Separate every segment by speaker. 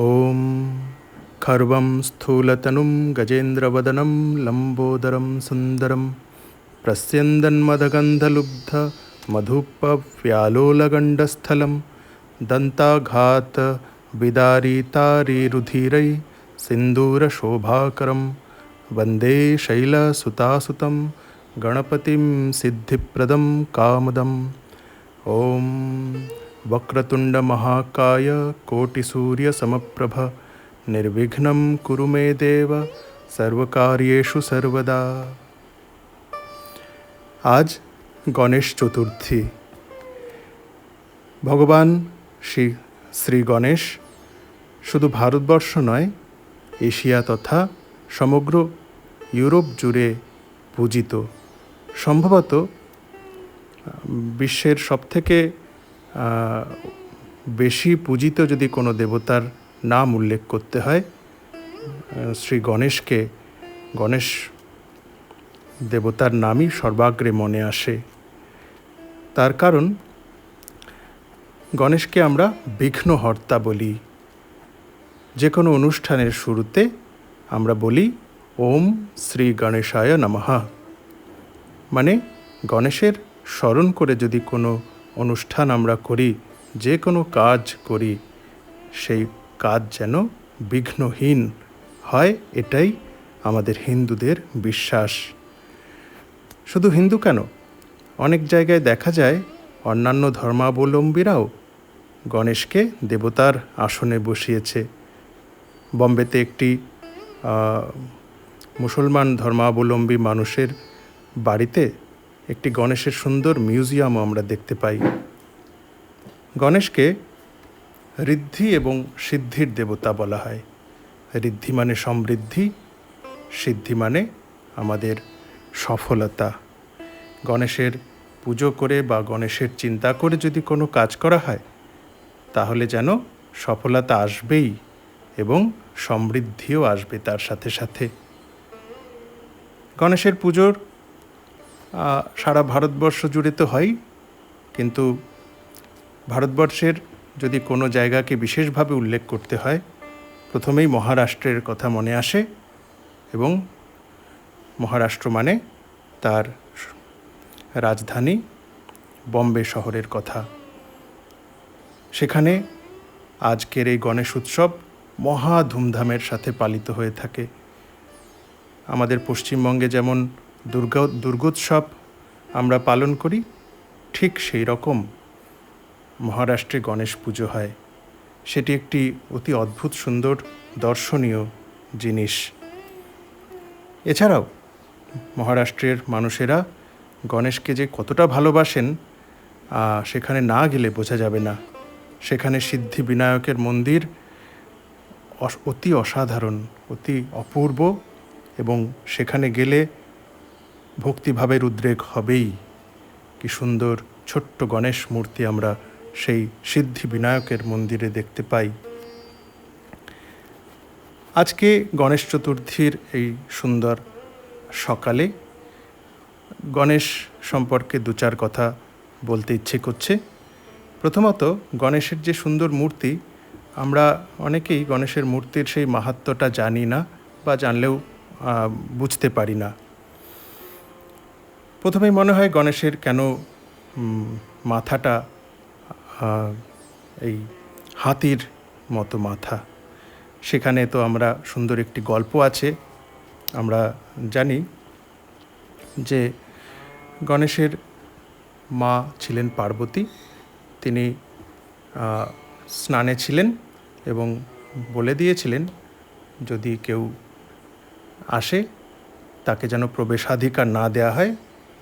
Speaker 1: ॐ खर्वं स्थूलतनुं गजेन्द्रवदनं लम्बोदरं सुन्दरं प्रस्यन्दन्मदगन्धलुब्धमधुपव्यालोलगण्डस्थलं दन्ताघातविदारितारिरुधिरै सिन्दूरशोभाकरं वन्दे शैलसुतासुतं गणपतिं सिद्धिप्रदं कामदम्। ॐ वक्रतुण्डमहाकाय कोटिसूर्यसमप्रभ निर्विघ्नं कुरु मे देव সর্বকার্যেষু সর্বদা আজ গণেশ চতুর্থী ভগবান শ্রী শ্রী গণেশ শুধু ভারতবর্ষ নয় এশিয়া তথা সমগ্র ইউরোপ জুড়ে পূজিত সম্ভবত বিশ্বের সবথেকে আহ, বেশি পূজিত যদি কোনো দেবতার নাম উল্লেখ করতে হয় শ্রী গণেশকে, গণেশ দেবতার নামই সর্বাগ্রে মনে আসে। তার কারণ, গণেশকে আমরা বিঘ্নহর্তা বলি। যে কোনো অনুষ্ঠানের শুরুতে আমরা বলি, ওম শ্রী গণেশায় নমহা মানে গণেশের স্মরণ করে যদি কোনো অনুষ্ঠান আমরা করি, যে কোনো কাজ করি, সেই কাজ যেন বিঘ্নহীন হয়, এটাই আমাদের হিন্দুদের বিশ্বাস। শুধু হিন্দু কেন? অনেক জায়গায় দেখা যায়, অন্যান্য ধর্মাবলম্বীরাও গণেশকে দেবতার আসনে বসিয়েছে। বম্বেতে একটি মুসলমান ধর্মাবলম্বী মানুষের বাড়িতে একটি গণেশের সুন্দর মিউজিয়ামও আমরা দেখতে পাই। গণেশকে ঋদ্ধি এবং সিদ্ধির দেবতা বলা হয়। ঋদ্ধি মানে সমৃদ্ধি, সিদ্ধি মানে আমাদের সফলতা। গণেশের পুজো করে বা গণেশের চিন্তা করে যদি কোনো কাজ করা হয়, তাহলে যেন সফলতা আসবেই এবং সমৃদ্ধিও আসবে তার সাথে সাথে। গণেশের পুজোর সারা ভারতবর্ষ জুড়ে তো হয়, কিন্তু ভারতবর্ষের যদি কোনো জায়গাকে বিশেষভাবে উল্লেখ করতে হয়, প্রথমেই মহারাষ্ট্রের কথা মনে আসে এবং মহারাষ্ট্র মানে তার রাজধানী বম্বে শহরের কথা। সেখানে আজকের এই গণেশ উৎসব মহা ধুমধামের সাথে পালিত হয়ে থাকে। আমাদের পশ্চিমবঙ্গে যেমন দুর্গা, দুর্গোৎসব আমরা পালন করি, ঠিক সেই রকম মহারাষ্ট্রে গণেশ পুজো হয়। সেটি একটি অতি অদ্ভুত, সুন্দর, দর্শনীয় জিনিস। এছাড়াও মহারাষ্ট্রের মানুষেরা গণেশকে যে কতটা ভালোবাসেন সেখানে না গেলে বোঝা যাবে না। সেখানে সিদ্ধি বিনায়কের মন্দির অতি অসাধারণ, অতি অপূর্ব এবং সেখানে গেলে ভক্তিভাবের উদ্রেক হবেই। কি সুন্দর ছোট্ট গণেশ মূর্তি আমরা সেই সিদ্ধি বিনায়কের মন্দিরে দেখতে পাই। আজকে গণেশ চতুর্থীর এই সুন্দর সকালে গণেশ সম্পর্কে দু চার কথা বলতে ইচ্ছে করছে। প্রথমত গণেশের যে সুন্দর মূর্তি, আমরা অনেকেই গণেশের মূর্তির সেই মাহাত্ম্যটা জানি না বা জানলেও বুঝতে পারি না। প্রথমেই মনে হয় গণেশের কেন মাথাটা এই হাতির মতো মাথা। সেখানে তো আমরা সুন্দর একটি গল্প আছে। আমরা জানি যে গণেশের মা ছিলেন পার্বতী। তিনি স্নানে ছিলেন এবং বলে দিয়েছিলেন, যদি কেউ আসে, তাকে যেন প্রবেশাধিকার না দেওয়া হয়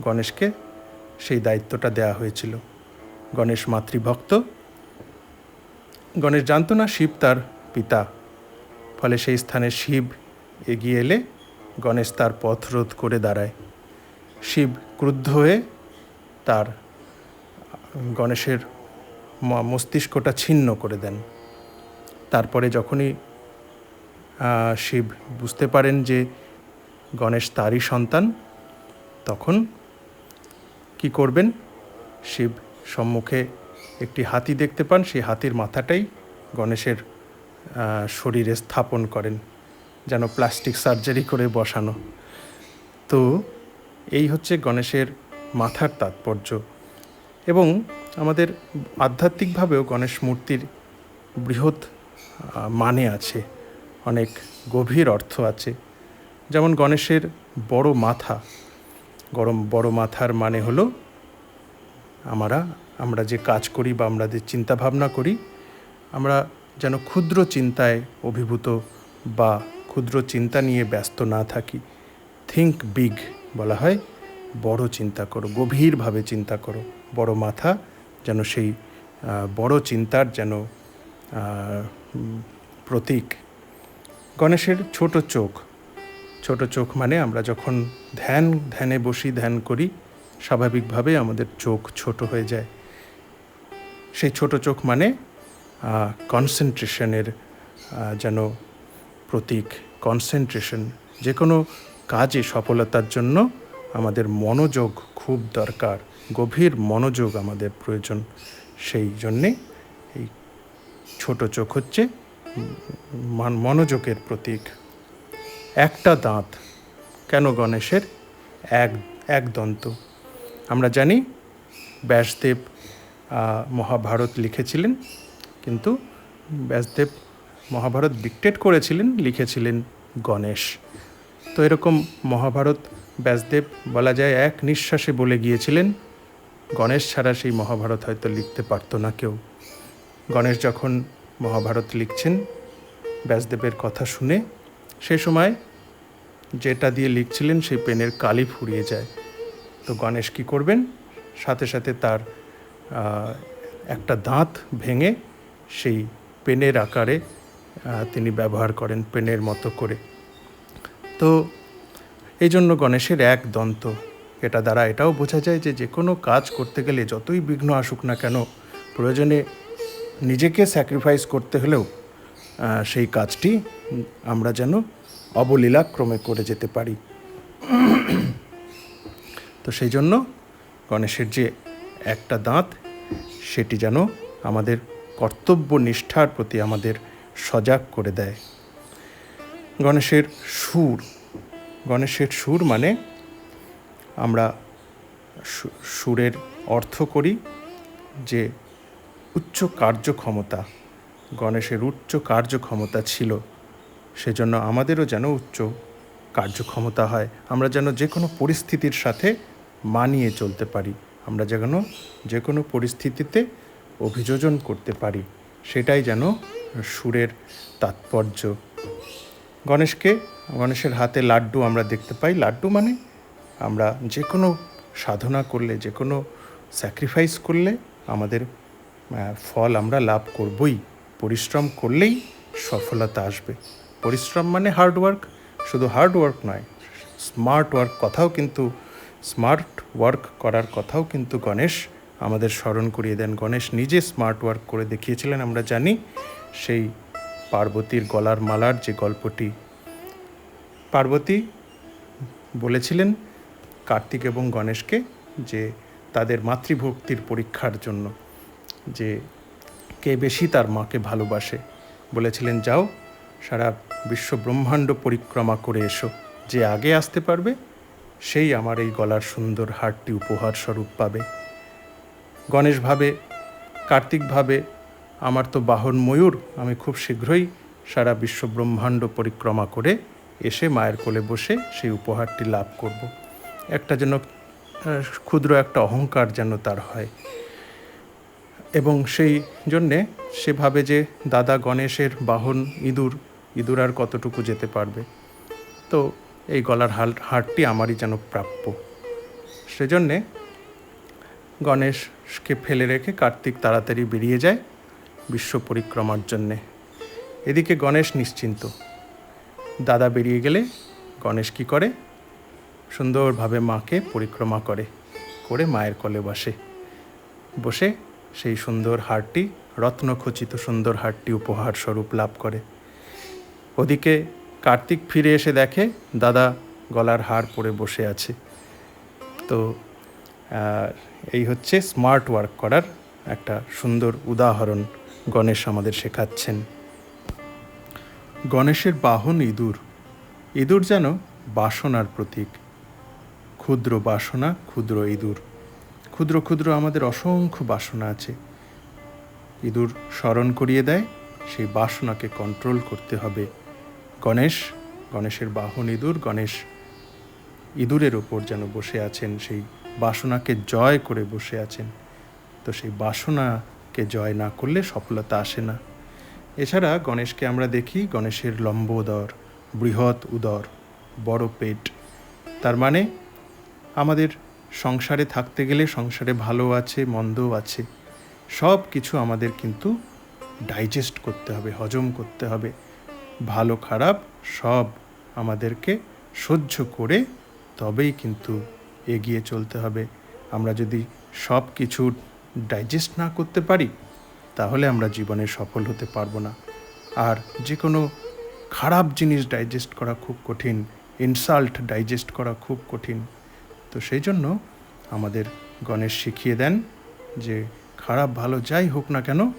Speaker 1: গণেশকে সেই দায়িত্বটা দেওয়া হয়েছিল। গণেশ মাতৃভক্ত। গণেশ জানতো না শিব তার পিতা। ফলে সেই স্থানে শিব এগিয়ে এলে গণেশ তার পথ রোধ করে দাঁড়ায়। শিব ক্রুদ্ধ হয়ে তার গণেশের মস্তিষ্কটা ছিন্ন করে দেন। তারপরে যখনই শিব বুঝতে পারেন যে গণেশ তারই সন্তান, তখন কি করবেন? শিব সম্মুখে একটি হাতি দেখতে পান। সেই হাতির মাথাটাই গণেশের শরীরে স্থাপন করেন, যেন প্লাস্টিক সার্জারি করে বসানো। তো এই হচ্ছে গণেশের মাথার তাৎপর্য। এবং আমাদের আধ্যাত্মিকভাবেও গণেশ মূর্তির বৃহৎ মানে আছে, অনেক গভীর অর্থ আছে। যেমন গণেশের বড় মাথা গরম বড় মাথার মানে হলো আমরা আমরা যে কাজ করি বা আমরা যে চিন্তা ভাবনা করি, আমরা যেন ক্ষুদ্র চিন্তায় অভিভূত বা ক্ষুদ্র চিন্তা নিয়ে ব্যস্ত না থাকি। থিঙ্ক বিগ বলা হয়, বড় চিন্তা করো, গভীরভাবে চিন্তা করো। বড় মাথা যেন সেই বড় চিন্তার যেন প্রতীক। গণেশের ছোট চোখ ছোট চোখ মানে আমরা যখন ধ্যান, ধ্যানে বসি, ধ্যান করি, স্বাভাবিকভাবে আমাদের চোখ ছোট হয়ে যায়। সেই ছোট চোখ মানে কনসেন্ট্রেশনের যেন প্রতীক। কনসেন্ট্রেশন যে কোনো কাজে সফলতার জন্য আমাদের মনোযোগ খুব দরকার। গভীর মনোযোগ আমাদের প্রয়োজন। সেই জন্যে এই ছোট চোখ হচ্ছে মান- মনোযোগের প্রতীক। একটা দাঁত। কেন গণেশের? এক এক দন্ত। আমরা জানি ব্যাসদেব মহাভারত লিখেছিলেন, কিন্তু ব্যাসদেব মহাভারত ডিকটেট করেছিলেন, লিখেছিলেন গণেশ। তো এরকম মহাভারত ব্যাসদেব বলা যায় এক নিঃশ্বাসে বলে গিয়েছিলেন, গণেশ ছাড়া সেই মহাভারত হয়তো লিখতে পারতো না কেউ। গণেশ যখন মহাভারত লিখছেন, ব্যাসদেবের কথা শুনে সে সময় যেটা দিয়ে লিখছিলেন সেই পেনের কালি ফুরিয়ে যায়। তো গণেশ কী করবেন? সাথে সাথে তার একটা দাঁত ভেঙে সেই পেনের আকারে তিনি ব্যবহার করেন পেনের মতো করে। তো এই জন্য গণেশের এক দন্ত। এটা দ্বারা এটাও বোঝা যায় যে যে কোনো কাজ করতে গেলে যতই বিঘ্ন আসুক না কেন, প্রয়োজনে নিজেকে স্যাক্রিফাইস করতে হলেও সেই কাজটি আমরা যেন অবলীলাক্রমে করে যেতে পারি। তো সেই জন্য গণেশের যে একটা দাঁত, সেটি যেন আমাদের কর্তব্য নিষ্ঠার প্রতি আমাদের সজাগ করে দেয়। গণেশের সুর গণেশের সুর মানে আমরা সুরের অর্থ করি যে উচ্চ কার্যক্ষমতা। গণেশের উচ্চ কার্যক্ষমতা ছিল। সেজন্য আমাদেরও যেন উচ্চ কার্যক্ষমতা হয়। আমরা যেন যে কোনো পরিস্থিতির সাথে মানিয়ে চলতে পারি। আমরা যেন যে কোনো পরিস্থিতিতে অভিযোজন করতে পারি। সেটাই যেন সুরের তাৎপর্য। গণেশকে, গণেশের হাতে লাড্ডু আমরা দেখতে পাই। লাড্ডু মানে আমরা যে কোনো সাধনা করলে যে কোনো স্যাক্রিফাইস করলে আমাদের ফল আমরা লাভ করবই। পরিশ্রম করলেই সফলতা আসবে। পরিশ্রম মানে হার্ডওয়ার্ক শুধু হার্ডওয়ার্ক নয় স্মার্ট ওয়ার্ক কথাও কিন্তু স্মার্ট ওয়ার্ক করার কথাও কিন্তু গণেশ আমাদের স্মরণ করিয়ে দেন। গণেশ নিজে স্মার্ট ওয়ার্ক করে দেখিয়েছিলেন, আমরা জানি, সেই পার্বতীর গলার মালার যে গল্পটি। পার্বতী বলেছিলেন কার্তিক এবং গণেশকে যে তাদের মাতৃভক্তির পরীক্ষার জন্য, যে কে বেশি তার মাকে ভালোবাসে। বলেছিলেন, যাও, সারা বিশ্ব ব্রহ্মাণ্ড পরিক্রমা করে এসো। যে আগে আসতে পারবে, সেই আমার এই গলার সুন্দর হারটি উপহার স্বরূপ পাবে। গণেশ ভাবে, কার্তিক ভাবে, আমার তো বাহন ময়ূর, আমি খুব শীঘ্রই সারা বিশ্ব ব্রহ্মাণ্ড পরিক্রমা করে এসে মায়ের কোলে বসে সেই উপহারটি লাভ করব। একটা যেন ক্ষুদ্র একটা অহংকার যেন তার হয়। এবং সেই জন্যে সে ভাবে যে দাদা গণেশের বাহন ইঁদুর ইঁদুর আর কতটুকু যেতে পারবে। তো এই গলার হাল, হারটি আমারই যেন প্রাপ্য। সেজন্যে গণেশকে ফেলে রেখে কার্তিক তাড়াতাড়ি বেরিয়ে যায় বিশ্ব পরিক্রমার জন্যে। এদিকে গণেশ নিশ্চিন্ত। দাদা বেরিয়ে গেলে গণেশ কী করে? সুন্দরভাবে মাকে পরিক্রমা করে করে মায়ের কলে বসে। বসে সেই সুন্দর হারটি, রত্নখচিত সুন্দর হারটি উপহার স্বরূপ লাভ করে। ওদিকে কার্তিক ফিরে এসে দেখে, দাদা, গলার হার পরে বসে আছে। তো এই হচ্ছে স্মার্ট ওয়ার্ক করার একটা সুন্দর উদাহরণ গণেশ আমাদের শেখাচ্ছেন। গণেশের বাহন ইঁদুর। ইঁদুর যেন বাসনার প্রতীক। ক্ষুদ্র বাসনা, ক্ষুদ্র ইঁদুর। ক্ষুদ্র ক্ষুদ্র আমাদের অসংখ্য বাসনা আছে। ইঁদুর স্মরণ করিয়ে দেয়, সেই বাসনাকে কন্ট্রোল করতে হবে। গণেশ, গণেশের বাহন ইঁদুর, গণেশ ইঁদুরের ওপর যেন বসে আছেন, সেই বাসনাকে জয় করে বসে আছেন। তো সেই বাসনাকে জয় না করলে সফলতা আসে না। এছাড়া গণেশকে আমরা দেখি, গণেশের লম্ব উদর বৃহৎ উদর, বড় পেট। তার মানে আমাদের সংসারে থাকতে গেলে সংসারে ভালো আছে, মন্দও আছে। সব কিছু আমাদের কিন্তু ডাইজেস্ট করতে হবে, হজম করতে হবে। ভালো খারাপ সব আমাদেরকে সহ্য করে তবেই কিন্তু এগিয়ে চলতে হবে। আমরা যদি সব কিছু ডাইজেস্ট না করতে পারি, তাহলে আমরা জীবনে সফল হতে পারব না। আর যে কোনো খারাপ জিনিস ডাইজেস্ট করা খুব কঠিন ইনসাল্ট ডাইজেস্ট করা খুব কঠিন। তো সেই জন্য আমাদের গণেশ শিখিয়ে দেন যে খারাপ ভালো যাই হোক না কেন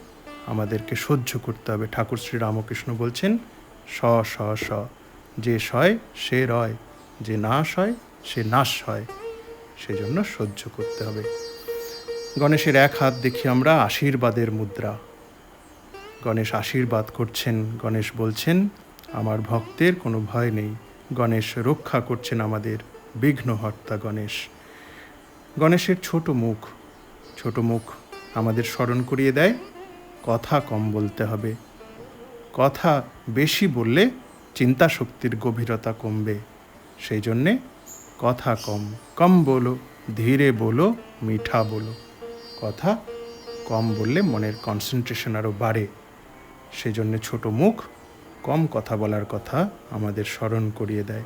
Speaker 1: আমাদেরকে সহ্য করতে হবে। ঠাকুর শ্রী রামকৃষ্ণ বলছেন, স স স, যে সয়, সে রয়, যে নাশ হয় সে নাশ হয়। সেজন্য সহ্য করতে হবে। গণেশের এক হাত দেখি আমরা আশীর্বাদের মুদ্রা। গণেশ আশীর্বাদ করছেন, গণেশ বলছেন, আমার ভক্তের কোনো ভয় নেই। গণেশ রক্ষা করছেন আমাদের বিঘ্নহর্তা গণেশ। গণেশের ছোট মুখ ছোট মুখ আমাদের স্মরণ করিয়ে দেয়, কথা কম বলতে হবে। কথা বেশি বললে চিন্তা শক্তির গভীরতা কমবে। সেই জন্যে কথা কম কম বলো, ধীরে বলো, মিঠা বলো। কথা কম বললে মনের কনসেন্ট্রেশন আরও বাড়ে। সেই জন্যে ছোট মুখ, কম কথা বলার কথা আমাদের স্মরণ করিয়ে দেয়।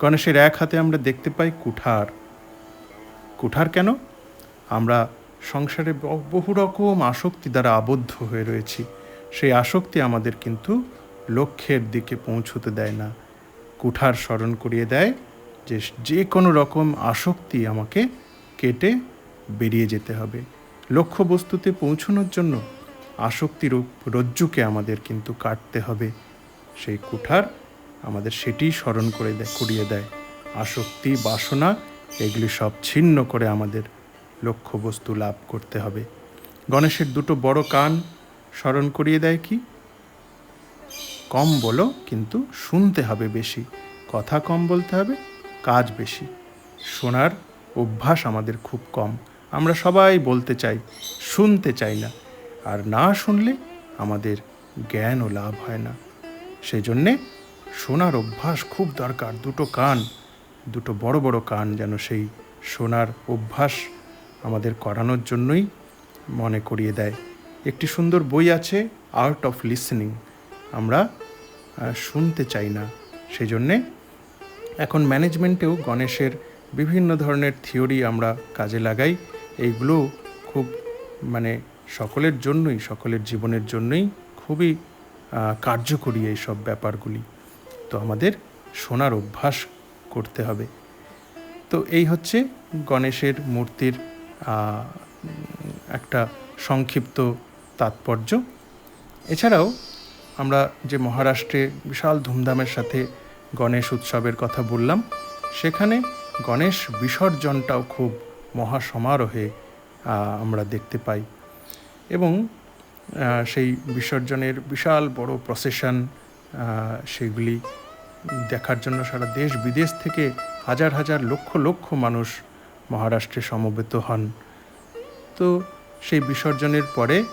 Speaker 1: গণেশের এক হাতে আমরা দেখতে পাই কুঠার। কুঠার কেন? আমরা সংসারে বহু রকম আসক্তি দ্বারা আবদ্ধ হয়ে রয়েছি। সেই আসক্তি আমাদের কিন্তু লক্ষ্যের দিকে পৌঁছতে দেয় না। কুঠার স্মরণ করিয়ে দেয় যে যে কোনো রকম আসক্তি আমাকে কেটে বেরিয়ে যেতে হবে। লক্ষ্য বস্তুতে পৌঁছানোর জন্য আসক্তির রজ্জুকে আমাদের কিন্তু কাটতে হবে। সেই কুঠার আমাদের সেটিই স্মরণ করে দেয় করিয়ে দেয়। আসক্তি, বাসনা, এগুলি সব ছিন্ন করে আমাদের লক্ষ্যবস্তু লাভ করতে হবে। গণেশের দুটো বড় কান স্মরণ করিয়ে দেয় কি? কম বলো, কিন্তু শুনতে হবে বেশি। কথা কম বলতে হবে, কাজ বেশি। শোনার অভ্যাস আমাদের খুব কম। আমরা সবাই বলতে চাই, শুনতে চাই না। আর না শুনলে আমাদের জ্ঞানও লাভ হয় না। সেই জন্যে শোনার অভ্যাস খুব দরকার, দুটো কান, দুটো বড় বড় কান যেন সেই শোনার অভ্যাস আমাদের করানোর জন্যই মনে করিয়ে দেয়। একটি সুন্দর বই আছে আর্ট অফ লিসনিং আমরা শুনতে চাই না সেই জন্যে এখন ম্যানেজমেন্টেও গণেশের বিভিন্ন ধরনের থিওরি আমরা কাজে লাগাই। এইগুলো খুব মানে সকলের জন্যই, সকলের জীবনের জন্যই খুবই কার্যকরী এই সব ব্যাপারগুলি। তো আমাদের শোনার অভ্যাস করতে হবে। তো এই হচ্ছে গণেশের মূর্তির একটা সংক্ষিপ্ত তাৎপর্য। এছাড়াও আমরা যে মহারাষ্ট্রে বিশাল ধুমধামের সাথে গণেশ উৎসবের কথা বললাম, সেখানে গণেশ বিসর্জনটাও খুব মহা সমারোহে আমরা দেখতে পাই। এবং সেই বিসর্জনের বিশাল বড় প্রসেশন সেগুলি দেখার জন্য সারা দেশ বিদেশ থেকে হাজার হাজার লক্ষ লক্ষ মানুষ মহারাষ্ট্রে সমবেত হন। তো সেই বিসর্জনের পরে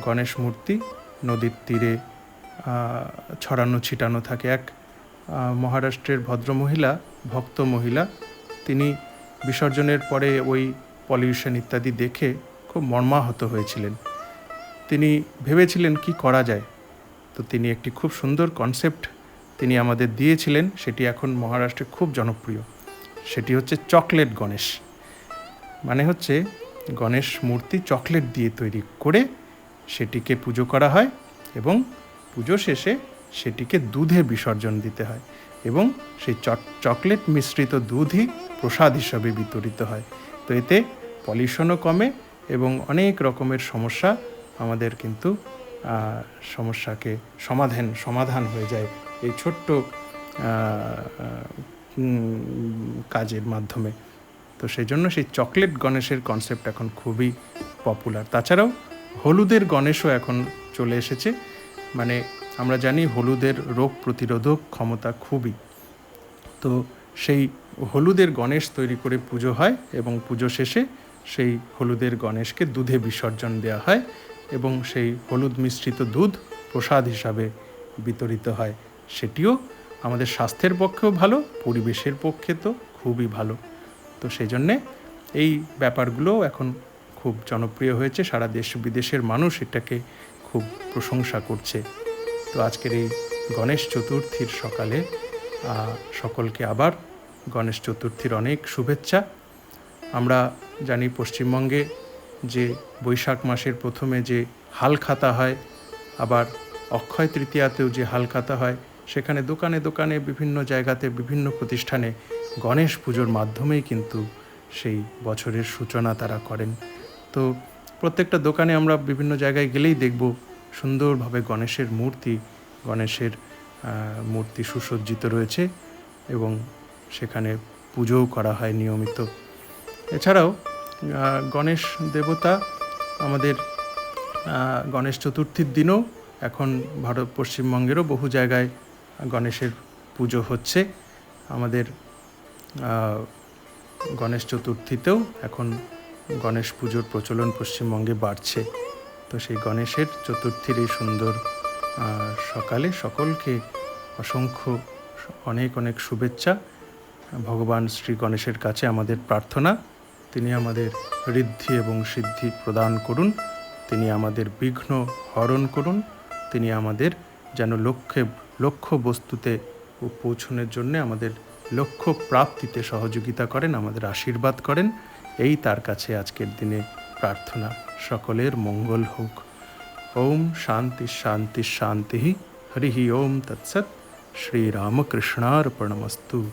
Speaker 1: গণেশ মূর্তি নদীর তীরে ছড়ানো ছিটানো থাকে। এক মহারাষ্ট্রের ভদ্রমহিলা, ভক্ত মহিলা, তিনি বিসর্জনের পরে ওই পলিউশন ইত্যাদি দেখে খুব মর্মাহত হয়েছিলেন। তিনি ভেবেছিলেন কি করা যায়। তো তিনি একটি খুব সুন্দর কনসেপ্ট তিনি আমাদের দিয়েছিলেন, সেটি এখন মহারাষ্ট্রে খুব জনপ্রিয়। সেটি হচ্ছে চকলেট গণেশ। মানে হচ্ছে গণেশ মূর্তি চকলেট দিয়ে তৈরি করে সেটিকে পুজো করা হয় এবং পুজো শেষে সেটিকে দুধে বিসর্জন দিতে হয় এবং সেই চক- চকলেট মিশ্রিত দুধই প্রসাদ হিসাবে বিতরিত হয়। তো এতে পলিউশনও কমে এবং অনেক রকমের সমস্যা আমাদের কিন্তু সমস্যাকে সমাধান সমাধান হয়ে যায় এই ছোট্ট কাজের মাধ্যমে। তো সেই জন্য সেই চকলেট গণেশের কনসেপ্ট এখন খুবই পপুলার তাছাড়াও হলুদের গণেশও এখন চলে এসেছে। মানে আমরা জানি হলুদের রোগ প্রতিরোধক ক্ষমতা খুবই। তো সেই হলুদের গণেশ তৈরি করে পুজো হয় এবং পুজো শেষে সেই হলুদের গণেশকে দুধে বিসর্জন দেওয়া হয়। এবং সেই হলুদ মিশ্রিত দুধ প্রসাদ হিসাবে বিতরিত হয়। সেটিও আমাদের স্বাস্থ্যের পক্ষেও ভালো, পরিবেশের পক্ষে তো খুবই ভালো। তো সেই জন্যে এই ব্যাপারগুলো এখন খুব জনপ্রিয় হয়েছে। সারা দেশ বিদেশের মানুষ এটাকে খুব প্রশংসা করছে। তো আজকের এই গণেশ চতুর্থীর সকালে সকলকে আবার গণেশ চতুর্থীর অনেক শুভেচ্ছা। আমরা জানি পশ্চিমবঙ্গে যে বৈশাখ মাসের প্রথমে যে হালখাতা হয়, আবার অক্ষয় তৃতীয়াতেও যে হালখাতা হয়, সেখানে দোকানে দোকানে বিভিন্ন জায়গাতে বিভিন্ন প্রতিষ্ঠানে গণেশ পুজোর মাধ্যমেই কিন্তু সেই বছরের সূচনা তারা করেন। তো প্রত্যেকটা দোকানে আমরা বিভিন্ন জায়গায় গেলেই দেখব সুন্দরভাবে গণেশের মূর্তি গণেশের মূর্তি সুসজ্জিত রয়েছে এবং সেখানে পুজোও করা হয় নিয়মিত। এছাড়াও গণেশ দেবতা, আমাদের গণেশ চতুর্থীর দিনও এখন ভারত পশ্চিমবঙ্গেরও বহু জায়গায় গণেশের পুজো হচ্ছে। আমাদের গণেশ চতুর্থীতেও এখন গণেশ পুজোর প্রচলন পশ্চিমবঙ্গে বাড়ছে। তো সেই গণেশের চতুর্থীর এই সুন্দর সকালে সকলকে অসংখ্য অনেক অনেক শুভেচ্ছা। ভগবান শ্রী গণেশের কাছে আমাদের প্রার্থনা। তিনি আমাদের ঋদ্ধি এবং সিদ্ধি প্রদান করুন। তিনি আমাদের বিঘ্ন হরণ করুন। তিনি আমাদের যেন লক্ষ্যে, লক্ষ্য বস্তুতে পৌঁছনের জন্য আমাদের লক্ষ্য প্রাপ্তিতে সহযোগিতা করেন, আমাদের আশীর্বাদ করেন। এই তার কাছে আজকের দিনে প্রার্থনা। সকলের মঙ্গল হোক। ওম শান্তি শান্তি শান্তি। হরি ওম তৎসৎ। শ্রীরামকৃষ্ণার্পণমস্তু।